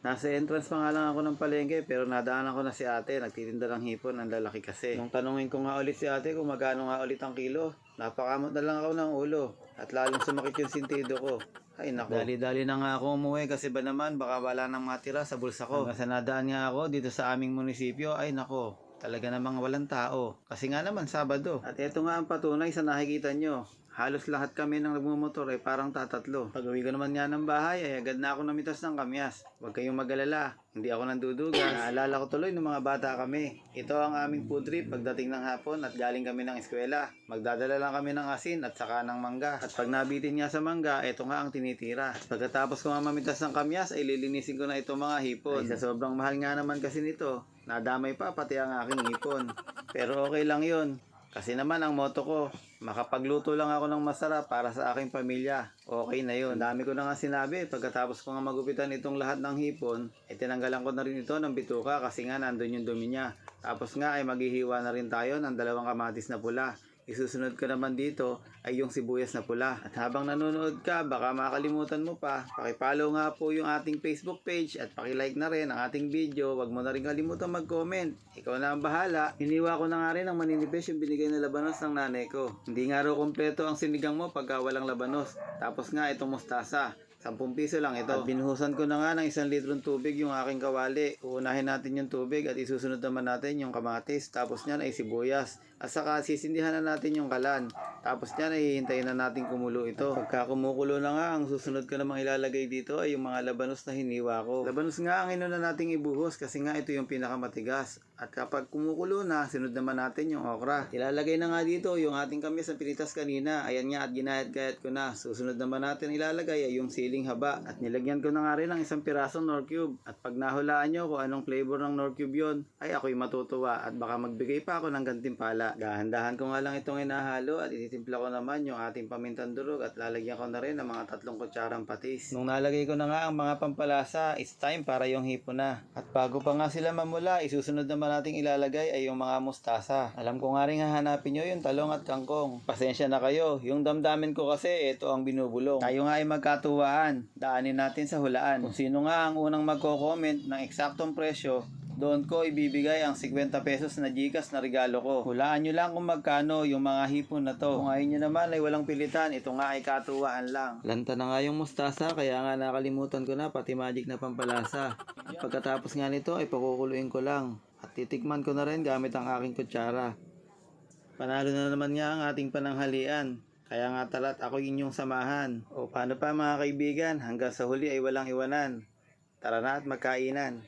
Nasa entrance pa nga lang ako ng palengke pero nadaanan ko na si ate, nagtitinda ng hipon, ang lalaki kasi. Nung tanungin ko nga ulit si ate kung magkano nga ulit ang kilo, napakamot na lang ako ng ulo at lalong sumakit yung sintido ko. Ay nako. Dali-dali na nga ako umuwi kasi ba naman baka wala nang matira sa bulsa ko. Hanggang sa nadaan nga ako dito sa aming munisipyo, ay nako. Talaga namang walang tao. Kasi nga naman Sabado. At ito nga ang patunay sa nakikita nyo. Halos lahat kami ng nagmumotor ay parang tatatlo. Pag uwi ko naman nga ng bahay ay agad na ako namitas ng kamyas. Huwag kayong mag-alala. Hindi ako nandudugas. Naalala ko tuloy ng mga bata kami. Ito ang aming food trip pagdating ng hapon at galing kami ng eskwela. Magdadala lang kami ng asin at saka ng mangga. At pag nabitin nga sa mangga, ito nga ang tinitira. Pagkatapos ko nga mamitas ng kamyas ay lilinisin ko na itong mga hipon. Ay, sa sobrang mahal nga naman kasi nito, nadamay pa pati ang aking hipon. Pero okay lang yun. Kasi naman ang motto ko, makapagluto lang ako ng masarap para sa aking pamilya. Okay na yun. Dami ko na nga sinabi, pagkatapos ko nga magupitan itong lahat ng hipon, ay tinanggalan ko na rin ito ng bituka kasi nga nandun yung dumi niya. Tapos nga ay maghihiwa na rin tayo ng dalawang kamatis na pula. Isusunod ko naman dito ay yung sibuyas na pula. At habang nanonood ka, baka makalimutan mo pa, pakipollow nga po yung ating Facebook page at pakilike na rin ang ating video. Huwag mo na rin kalimutan mag-comment. Ikaw na ang bahala. Hiniwa ko na nga rin ang maninipis yung binigay na labanos ng nanay ko. Hindi nga raw kompleto ang sinigang mo pagka walang labanos. Tapos nga itong mustasa. 10 piso lang ito. At binuhusan ko na nga ng isang litrong tubig yung aking kawali. Uunahin natin yung tubig at isusunod naman natin yung kamatis. Tapos niyan ay sibuyas. At saka sisindihan na natin yung kalan. Tapos niyan ay hihintayin na natin kumulo ito. Pagka kumukulo na nga, ang susunod ko namang ilalagay dito ay yung mga labanos na hiniwa ko. Labanos nga ang inuna nating ibuhos kasi nga ito yung pinakamatigas. At kapag kumukulo na, sunod naman natin yung okra. Ilalagay na nga dito yung ating kamis na pinitas kanina. Ayan nga at ginayat-gayat ko na. Susunod naman natin ilalagay ay yung siling haba. At nilagyan ko na nga rin ng isang pirasong nor cube. At pag nahulaan nyo kung anong flavor ng nor cube yon, ay ako'y matutuwa at baka magbigay pa ako ng gantimpala. Dahan-dahan ko nga lang itong inahalo at ititimpla ko naman yung ating pamintang durog at lalagyan ko na rin ng mga tatlong kutsarang patis. Nung nalagay ko na nga ang mga pampalasa, it's time para yung hipo na. At bago pa nga sila mamula, isusunod naman nating ilalagay ay yung mga mustasa. Alam ko nga rin hahanapin nyo yung talong at kangkong. Pasensya na kayo, yung damdamin ko kasi ito ang binubulong. Tayo nga ay magkatuwaan, daanin natin sa hulaan. Kung sino nga ang unang magko-comment ng eksaktong presyo, doon ko ibibigay ang 50 pesos na gigas na regalo ko. Hulaan nyo lang kung magkano yung mga hipon na to. Kung ayaw nyo naman ay walang pilitan, ito nga ay katuwaan lang. Lanta na nga yung mustasa, kaya nga nakalimutan ko na pati magic na pampalasa. At pagkatapos nga nito ay pakukuluin ko lang. At titikman ko na rin gamit ang aking kutsara. Panalo na naman nga ang ating pananghalian. Kaya nga talat ako inyong samahan. O paano pa mga kaibigan, hanggang sa huli ay walang iwanan. Tara na at magkainan.